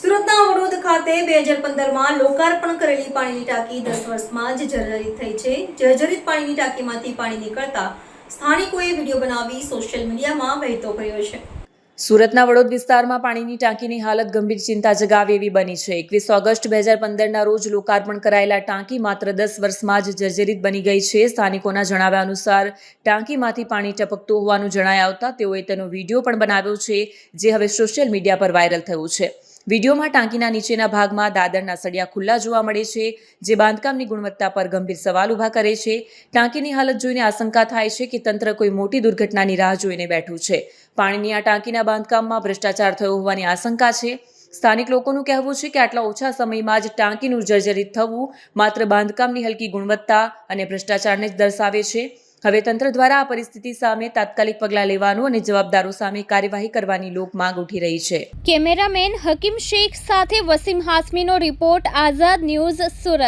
સુરતના અવરોધ ખાતે બે હજાર પંદરમાં લોકાર્પણ કરેલી પાણીની ટાંકી દસ વર્ષમાં જ જર્જરિત થઈ છે. જર્જરિત પાણીની ટાંકીમાંથી પાણી નીકળતા સ્થાનિકોએ વીડિયો બનાવી સોશિયલ મીડિયામાં વહેતો કર્યો છે. સુરતના વડોદ વિસ્તારમાં પાણીની ટાંકીની હાલત ગંભીર ચિંતા જગાવે એવી બની છે. એકવીસ ઓગસ્ટ બે હજાર પંદરના રોજ લોકાર્પણ કરાયેલા ટાંકી માત્ર દસ વર્ષમાં જ જર્જરિત બની ગઈ છે. સ્થાનિકોના જણાવ્યા અનુસાર ટાંકીમાંથી પાણી ટપકતું હોવાનું જણાયા આવતા તેઓએ તેનો વીડિયો પણ બનાવ્યો છે, જે હવે સોશિયલ મીડિયા પર વાયરલ થયું છે. વિડીયોમાં ટાંકીના નીચેના ભાગમાં દાદરના સળિયા ખુલ્લા જોવા મળે છે, જે બાંધકામની ગુણવત્તા પર ગંભીર સવાલ ઊભા કરે છે. ટાંકીની હાલત જોઈને આશંકા થાય છે કે તંત્ર કોઈ મોટી દુર્ઘટનાની રાહ જોઈને બેઠું છે. પાણીની આ ટાંકીના બાંધકામમાં ભ્રષ્ટાચાર થયો હોવાની આશંકા છે. સ્થાનિક લોકોનું કહેવું છે કે આટલા ઓછા સમયમાં જ ટાંકીનું જર્જરિત થવું માત્ર બાંધકામની હલકી ગુણવત્તા અને ભ્રષ્ટાચારને જ દર્શાવે છે. હવે તંત્ર દ્વારા આ પરિસ્થિતિ સામે તાત્કાલિક પગલાં લેવાનું અને જવાબદારો સામે કાર્યવાહી કરવાની લોક માંગ ઉઠી રહી છે. કેમેરામેન હકીમ શેખ સાથે વસીમ હાસમીનો રિપોર્ટ આઝાદ ન્યૂઝ સુરત.